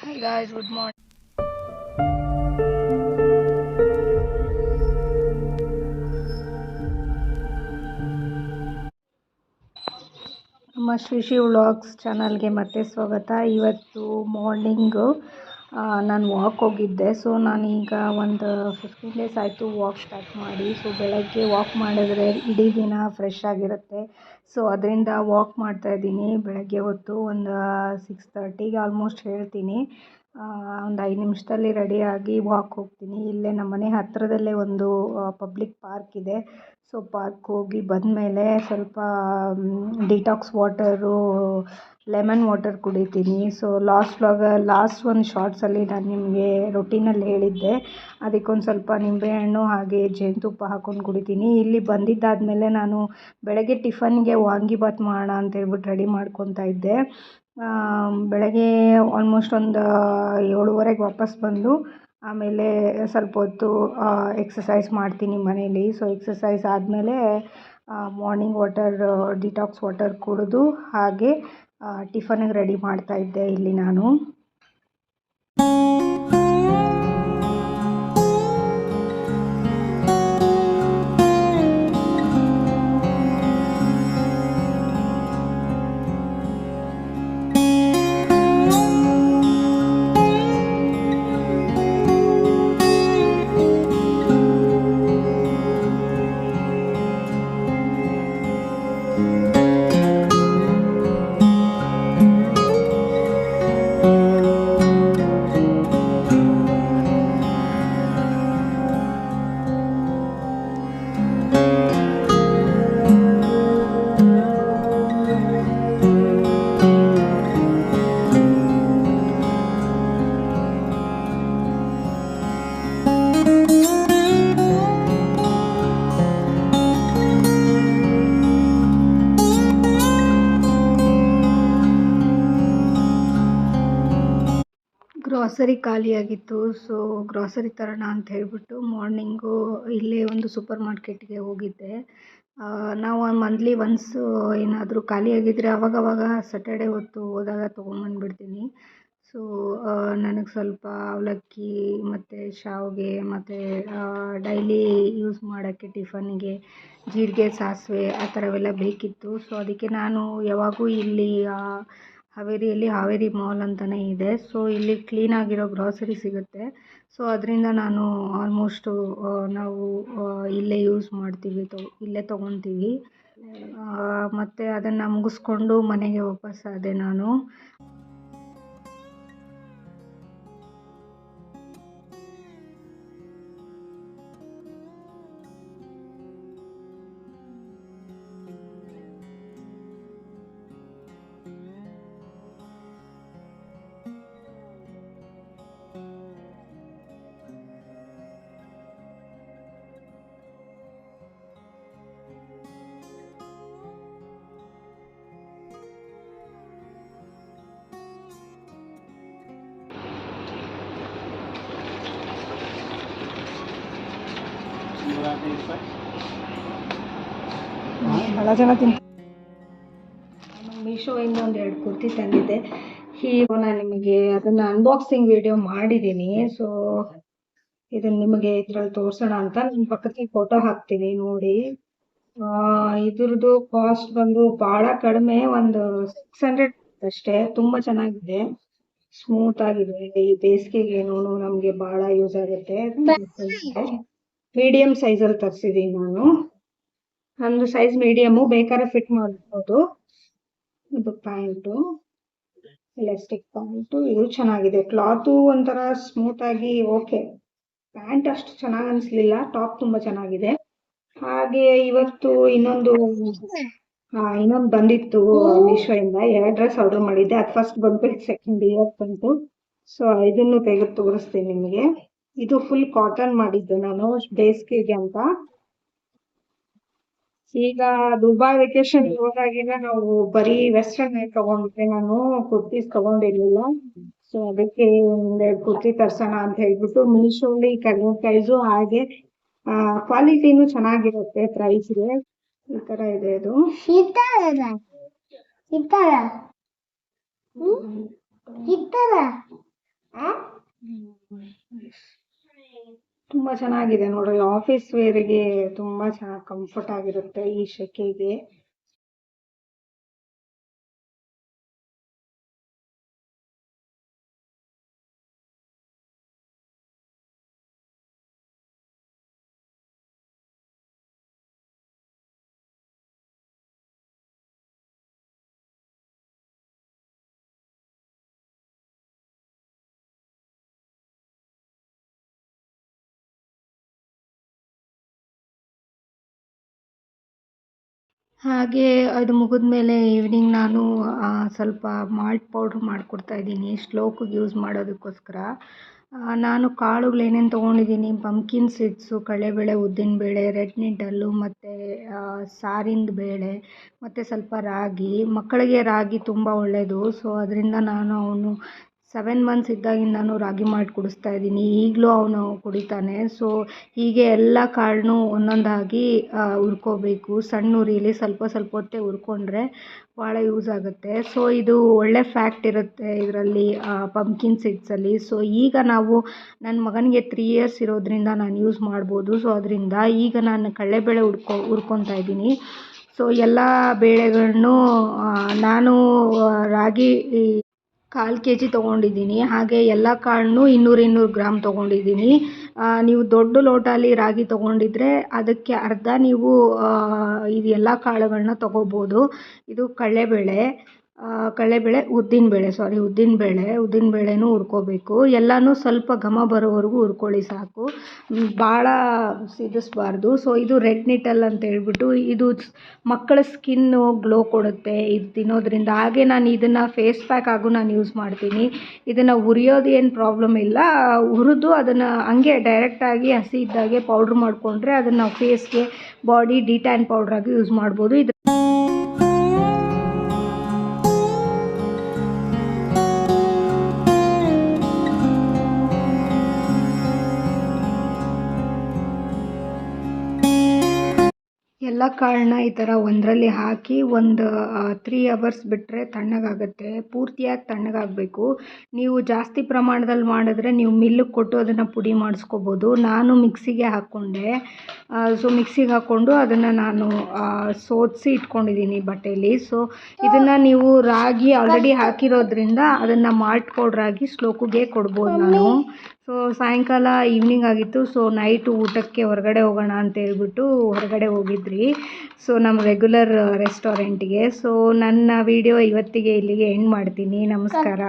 Hi guys, good morning. ನಮ್ಮ Shri Shri vlogs ಚಾನಲ್ಗೆ ಮತ್ತೆ ಸ್ವಾಗತ ಇವತ್ತು ಮಾರ್ನಿಂಗು ನಾನು ವಾಕ್ ಹೋಗಿದ್ದೆ. ಸೊ ನಾನೀಗ ಒಂದು ಫಿಫ್ಟೀನ್ ಡೇಸ್ ಆಯಿತು ವಾಕ್ ಸ್ಟಾರ್ಟ್ ಮಾಡಿ. ಸೊ ಬೆಳಗ್ಗೆ ವಾಕ್ ಮಾಡಿದ್ರೆ ಇಡೀ ದಿನ ಫ್ರೆಶ್ ಆಗಿರುತ್ತೆ. ಸೊ ಅದರಿಂದ ವಾಕ್ ಮಾಡ್ತಾ ಇದ್ದೀನಿ. ಬೆಳಗ್ಗೆ ಹೊತ್ತು ಒಂದು ಸಿಕ್ಸ್ ತರ್ಟಿಗೆ ಆಲ್ಮೋಸ್ಟ್ ಹೇಳ್ತೀನಿ. ಒಂದು ಐದು ನಿಮಿಷದಲ್ಲಿ ರೆಡಿಯಾಗಿ ವಾಕ್ ಹೋಗ್ತೀನಿ. ಇಲ್ಲೇ ನಮ್ಮ ಮನೆ ಹತ್ತಿರದಲ್ಲೇ ಒಂದು ಪಬ್ಲಿಕ್ ಪಾರ್ಕ್ ಇದೆ. ಸೊ ಪಾರ್ಕ್ ಹೋಗಿ ಬಂದಮೇಲೆ ಸ್ವಲ್ಪ ಡಿಟಾಕ್ಸ್ ವಾಟರು ಲೆಮನ್ ವಾಟರ್ ಕುಡಿತೀನಿ. ಸೊ ಲಾಸ್ಟ್ ವ್ಲಾಗ ಲಾಸ್ಟ್ ಒಂದು ಶಾರ್ಟ್ಸಲ್ಲಿ ನಾನು ನಿಮಗೆ ರೊಟೀನಲ್ಲಿ ಹೇಳಿದ್ದೆ. ಅದಕ್ಕೊಂದು ಸ್ವಲ್ಪ ನಿಂಬೆಹಣ್ಣು ಹಾಗೆ ಜೇನುತುಪ್ಪ ಹಾಕ್ಕೊಂಡು ಕುಡಿತೀನಿ. ಇಲ್ಲಿ ಬಂದಿದ್ದಾದಮೇಲೆ ನಾನು ಬೆಳಗ್ಗೆ ಟಿಫನ್ಗೆ ವಾಂಗಿಬಾತ್ ಮಾಡೋಣ ಅಂತ ಹೇಳ್ಬಿಟ್ಟು ರೆಡಿ ಮಾಡ್ಕೊತಾ ಇದ್ದೆ. ಬೆಳಗ್ಗೆ ಆಲ್ಮೋಸ್ಟ್ ಒಂದು ಏಳುವರೆಗೆ ವಾಪಸ್ ಬಂದು ಆಮೇಲೆ ಸ್ವಲ್ಪ ಹೊತ್ತು ಎಕ್ಸಸೈಸ್ ಮಾಡ್ತೀನಿ ಮನೇಲಿ. ಸೊ ಎಕ್ಸಸೈಸ್ ಆದಮೇಲೆ ಮಾರ್ನಿಂಗ್ ವಾಟರ್ ಡಿಟಾಕ್ಸ್ ವಾಟರ್ ಕುಡಿದು ಹಾಗೆ ಟಿಫನಿಗೆ ರೆಡಿ ಮಾಡ್ತಾಯಿದ್ದೆ ಇಲ್ಲಿ ನಾನು. ಗ್ರಾಸರಿ ಖಾಲಿಯಾಗಿತ್ತು ಸೊ ಗ್ರಾಸರಿ ತರೋಣ ಅಂತ ಹೇಳ್ಬಿಟ್ಟು ಮಾರ್ನಿಂಗು ಇಲ್ಲೇ ಒಂದು ಸೂಪರ್ ಮಾರ್ಕೆಟ್ಗೆ ಹೋಗಿದ್ದೆ. ನಾವು ಮಂತ್ಲಿ ಒನ್ಸ್ ಏನಾದರೂ ಖಾಲಿಯಾಗಿದ್ದರೆ ಅವಾಗವಾಗ ಸಟರ್ಡೆ ಹೊತ್ತು ಹೋದಾಗ ತೊಗೊಂಬಂದ್ಬಿಡ್ತೀನಿ. ಸೊ ನನಗೆ ಸ್ವಲ್ಪ ಅವಲಕ್ಕಿ ಮತ್ತು ಶಾವಿಗೆ ಮತ್ತು ಡೈಲಿ ಯೂಸ್ ಮಾಡೋಕ್ಕೆ ಟಿಫನ್ಗೆ ಜೀರಿಗೆ, ಸಾಸಿವೆ ಆ ಥರವೆಲ್ಲ ಬೇಕಿತ್ತು. ಸೊ ಅದಕ್ಕೆ ನಾನು ಯಾವಾಗೂ ಇಲ್ಲಿ ಹಾವೇರಿಯಲ್ಲಿ ಹಾವೇರಿ ಮಾಲ್ ಅಂತಲೇ ಇದೆ. ಸೊ ಇಲ್ಲಿ ಕ್ಲೀನಾಗಿರೋ ಗ್ರಾಸರಿ ಸಿಗುತ್ತೆ. ಸೊ ಅದರಿಂದ ನಾನು ಆಲ್ಮೋಸ್ಟು ನಾವು ಇಲ್ಲೇ ಯೂಸ್ ಮಾಡ್ತೀವಿ, ತೊ, ಇಲ್ಲೇ ತೊಗೊತೀವಿ. ಮತ್ತು ಅದನ್ನು ಮುಗಿಸ್ಕೊಂಡು ಮನೆಗೆ ವಾಪಸ್ಸಾದೆ ನಾನು. ಭಾಳ ಜನ ತಿಂತ ನಾನು ಮೀಶೋಯಿಂದ ಒಂದು ಎರಡು ಕುರ್ತಿ ತಂದಿದ್ದೆ. ಹೀಗೋ ನಾನು ನಿಮಗೆ ಅದನ್ನು ಅನ್ಬಾಕ್ಸಿಂಗ್ ವಿಡಿಯೋ ಮಾಡಿದ್ದೀನಿ. ಸೊ ಇದನ್ನು ನಿಮಗೆ ಇದ್ರಲ್ಲಿ ತೋರಿಸೋಣ ಅಂತ. ನಿಮ್ಮ ಪಕ್ಕದಲ್ಲಿ ಫೋಟೋ ಹಾಕ್ತೀನಿ ನೋಡಿ. ಇದ್ರದ್ದು ಕಾಸ್ಟ್ ಬಂದು ಭಾಳ ಕಡಿಮೆ ಒಂದು ಸಿಕ್ಸ್ ಹಂಡ್ರೆಡ್ ಅಷ್ಟೇ. ತುಂಬ ಚೆನ್ನಾಗಿದೆ. ಸ್ಮೂತ್ ಆಗಿದೆ. ಈ ಬೇಸಿಗೆಗೇನು ನಮಗೆ ಭಾಳ ಯೂಸ್ ಆಗುತ್ತೆ. ಮೀಡಿಯಂ ಸೈಜಲ್ಲಿ ತರಿಸಿದ್ದೀನಿ ನಾನು. ನಂದು ಸೈಜ್ ಮೀಡಿಯಮ್ಮು ಬೇಕಾದ್ರೆ ಫಿಟ್ ಮಾಡ್ಬೋದು. ಇದು ಪ್ಯಾಂಟು ಎಲಾಸ್ಟಿಕ್ ಪ್ಯಾಂಟು ಇದು ಚೆನ್ನಾಗಿದೆ. ಕ್ಲಾತು ಒಂಥರ ಸ್ಮೂತಾಗಿ ಓಕೆ ಪ್ಯಾಂಟ್ ಅಷ್ಟು ಚೆನ್ನಾಗಿ ಅನಿಸ್ಲಿಲ್ಲ ಟಾಪ್ ತುಂಬ ಚೆನ್ನಾಗಿದೆ. ಹಾಗೆ ಇವತ್ತು ಇನ್ನೊಂದು ಇನ್ನೊಂದು ಬಂದಿತ್ತು ಮೀಶೋಯಿಂದ. ಎರಡು ಡ್ರೆಸ್ ಆರ್ಡರ್ ಮಾಡಿದ್ದೆ. ಅದು ಫಸ್ಟ್ ಬಂದ್ಬಿಟ್ಟು ಸೆಕೆಂಡ್ ಇಯರ್ ಬಂತು. ಸೊ ಇದನ್ನು ತೆಗೆದು ತೋರಿಸ್ತೀನಿ ನಿಮಗೆ. ಇದು ಫುಲ್ ಕಾಟನ್ ಮಾಡಿದ್ದು ನಾನು, ಬೇಸಿಗೆಗೆ ಅಂತ. ಈಗ ದುಬಾಯ್ ವೆಕೇಶನ್ ಹೋದಾಗಿನ ನಾವು ಬರೀ ವೆಸ್ಟರ್ನ್ ತಗೊಂಡ್ಬಿಟ್ಟೆ ನಾನು ಕುರ್ತೀಸ್ ತಗೊಂಡಿರ್ಲಿಲ್ಲ. ಸೊ ಅದಕ್ಕೆ ಒಂದೆರಡು ಕುರ್ತಿ ತರ್ಸೋಣ ಅಂತ ಹೇಳ್ಬಿಟ್ಟು ಮೀಶೋಲಿ ಕಡಿಮೆ ಪ್ರೈಸು ಹಾಗೆ ಕ್ವಾಲಿಟಿನೂ ಚೆನ್ನಾಗಿರುತ್ತೆ ಪ್ರೈಸ್ಗೆ ಈ ತರ ಇದೆ ಅದು. ಇತ್ತರ ತುಂಬ ಚೆನ್ನಾಗಿದೆ ನೋಡ್ರಿ. ಆಫೀಸ್ ವೇರಿಗೆ ತುಂಬಾ ಚೆನ್ನಾಗಿ ಕಂಫರ್ಟ್ ಆಗಿರುತ್ತೆ ಈ ಸೆಕೆಗೆ ಹಾಗೆ ಅದು ಮುಗಿದ ಮೇಲೆ ಈವ್ನಿಂಗ್ ನಾನು ಸ್ವಲ್ಪ ಮಾಲ್ಟ್ ಪೌಡ್ರ್ ಮಾಡಿಕೊಡ್ತಾ ಇದ್ದೀನಿ. ಶ್ಲೋಕಿಗೆ ಯೂಸ್ ಮಾಡೋದಕ್ಕೋಸ್ಕರ. ನಾನು ಕಾಳುಗಳು ಏನೇನು ತೊಗೊಂಡಿದ್ದೀನಿ? ಪಂಪ್ಕಿನ್ ಸೀಡ್ಸು ಕಡಲೆಬೇಳೆ ಉದ್ದಿನಬೇಳೆ ರೆಡ್ ನಿಂಟಲ್ಲು ಮತ್ತು ಸಾರಿಂದು ಬೇಳೆ, ಮತ್ತು ಸ್ವಲ್ಪ ರಾಗಿ. ಮಕ್ಕಳಿಗೆ ರಾಗಿ ತುಂಬ ಒಳ್ಳೆಯದು ಸೊ ಅದರಿಂದ ನಾನು ಅವನು ಸೆವೆನ್ ಮಂತ್ಸ್ ಇದ್ದಾಗಿಂದನೂ ರಾಗಿ ಮಾಲ್ಟ್ ಕುಡಿಸ್ತಾ ಇದ್ದೀನಿ. ಈಗಲೂ ಅವನು ಕುಡಿತಾನೆ. ಸೊ ಹೀಗೆ ಎಲ್ಲ ಕಾಳನ್ನು ಒಂದೊಂದಾಗಿ ಹುರ್ಕೋಬೇಕು. ಸಣ್ಣ ಉರಿಲಿ ಸ್ವಲ್ಪ ಸ್ವಲ್ಪ ಹೊತ್ತೇ ಹುರ್ಕೊಂಡ್ರೆ ಭಾಳ ಯೂಸ್ ಆಗುತ್ತೆ. ಸೊ ಇದು ಒಳ್ಳೆ ಫ್ಯಾಕ್ಟ್ ಇರುತ್ತೆ ಇದರಲ್ಲಿ ಪಂಪ್ಕಿನ್ ಸೀಡ್ಸಲ್ಲಿ ಸೊ ಈಗ ನಾವು ನನ್ನ ಮಗನಿಗೆ ತ್ರೀ ಇಯರ್ಸ್ ಇರೋದ್ರಿಂದ ನಾನು ಯೂಸ್ ಮಾಡ್ಬೋದು. ಸೊ ಅದರಿಂದ ಈಗ ನಾನು ಕಡಲೆಬೇಳೆ ಹುಡ್ಕೊ ಹುರ್ಕೊತಾ ಇದ್ದೀನಿ. ಸೊ ಎಲ್ಲ ಬೇಳೆಗಳನ್ನು ನಾನು ರಾಗಿ ಕಾಲು ಕೆ ಜಿ ತೊಗೊಂಡಿದ್ದೀನಿ. ಹಾಗೆ ಎಲ್ಲ ಕಾಳನ್ನೂ ಇನ್ನೂರು ಇನ್ನೂರು ಗ್ರಾಮ್ ತೊಗೊಂಡಿದ್ದೀನಿ. ನೀವು ದೊಡ್ಡ ಲೋಟಲ್ಲಿ ರಾಗಿ ತೊಗೊಂಡಿದ್ದರೆ ಅದಕ್ಕೆ ಅರ್ಧ ನೀವು ಇದು ಎಲ್ಲ ಕಾಳುಗಳನ್ನ ತೊಗೋಬೋದು. ಇದು ಕಡಲೆಬೇಳೆ ಕಡಲೆಬೇಳೆ ಉದ್ದಿನಬೇಳೆ ಸಾರಿ ಉದ್ದಿನ ಬೇಳೆನು ಹುರ್ಕೊಬೇಕು. ಎಲ್ಲನೂ ಸ್ವಲ್ಪ ಘಮ ಬರೋವರೆಗೂ ಹುರ್ಕೊಳ್ಳಿ ಸಾಕು. ಭಾಳ ಸಿದಿಸ್ಬಾರ್ದು. ಸೊ ಇದು ರೆಡ್ ನಿಟ್ಟಲ್ ಅಂತ ಹೇಳ್ಬಿಟ್ಟು ಇದು ಮಕ್ಕಳ ಸ್ಕಿನ್ನು ಗ್ಲೋ ಕೊಡುತ್ತೆ. ಇದು ತಿನ್ನೋದ್ರಿಂದ. ಹಾಗೆ ನಾನು ಇದನ್ನು ಫೇಸ್ ಪ್ಯಾಕ್ ಆಗೂ ನಾನು ಯೂಸ್ ಮಾಡ್ತೀನಿ. ಇದನ್ನು ಹುರಿಯೋದು ಏನು ಪ್ರಾಬ್ಲಮ್ ಇಲ್ಲ. ಹುರಿದು ಅದನ್ನು ಹಂಗೆ ಡೈರೆಕ್ಟಾಗಿ ಹಸಿ ಇದ್ದಾಗೆ ಪೌಡ್ರ್ ಮಾಡಿಕೊಂಡ್ರೆ ಅದನ್ನು ನಾವು ಫೇಸ್ಗೆ ಬಾಡಿ ಡಿಟ್ಯಾನ್ ಪೌಡ್ರಾಗಿ ಯೂಸ್ ಮಾಡ್ಬೋದು. ಇದು ಎಲ್ಲ ಕಾಳನ್ನ ಈ ಥರ ಒಂದರಲ್ಲಿ ಹಾಕಿ ಒಂದು ತ್ರೀ ಅವರ್ಸ್ ಬಿಟ್ಟರೆ ತಣ್ಣಗಾಗುತ್ತೆ. ಪೂರ್ತಿಯಾಗಿ ತಣ್ಣಗಾಗಬೇಕು. ನೀವು ಜಾಸ್ತಿ ಪ್ರಮಾಣದಲ್ಲಿ ಮಾಡಿದ್ರೆ ನೀವು ಮಿಲ್ಲಿಗೆ ಕೊಟ್ಟು ಅದನ್ನು ಪುಡಿ ಮಾಡಿಸ್ಕೋಬೋದು. ನಾನು ಮಿಕ್ಸಿಗೆ ಹಾಕ್ಕೊಂಡೆ ಸೊ ಮಿಕ್ಸಿಗೆ ಹಾಕ್ಕೊಂಡು ಅದನ್ನು ನಾನು ಸೋದಿಸಿ ಇಟ್ಕೊಂಡಿದ್ದೀನಿ ಬಟ್ಟೆಯಲ್ಲಿ ಸೊ ಇದನ್ನು ನೀವು ರಾಗಿ ಆಲ್ರೆಡಿ ಹಾಕಿರೋದ್ರಿಂದ ಅದನ್ನು ಮಾಲ್ಟ್ ಪೌಡ್ರಾಗಿ ಸ್ಲೋಕಿಗೆ ಕೊಡ್ಬೋದು ನಾನು. ಸೊ ಸಾಯಂಕಾಲ ಈವ್ನಿಂಗ್ ಆಗಿತ್ತು. ಸೊ ನೈಟು ಊಟಕ್ಕೆ ಹೊರಗಡೆ ಹೋಗೋಣ ಅಂತ ಹೇಳ್ಬಿಟ್ಟು ಹೊರಗಡೆ ಹೋಗಿದ್ವಿ ಸೊ ನಮ್ಮ ರೆಗ್ಯುಲರ್ ರೆಸ್ಟೋರೆಂಟಿಗೆ ಸೊ ನನ್ನ ವಿಡಿಯೋ ಇವತ್ತಿಗೆ ಇಲ್ಲಿಗೆ ಎಂಡ್ ಮಾಡ್ತೀನಿ. ನಮಸ್ಕಾರ.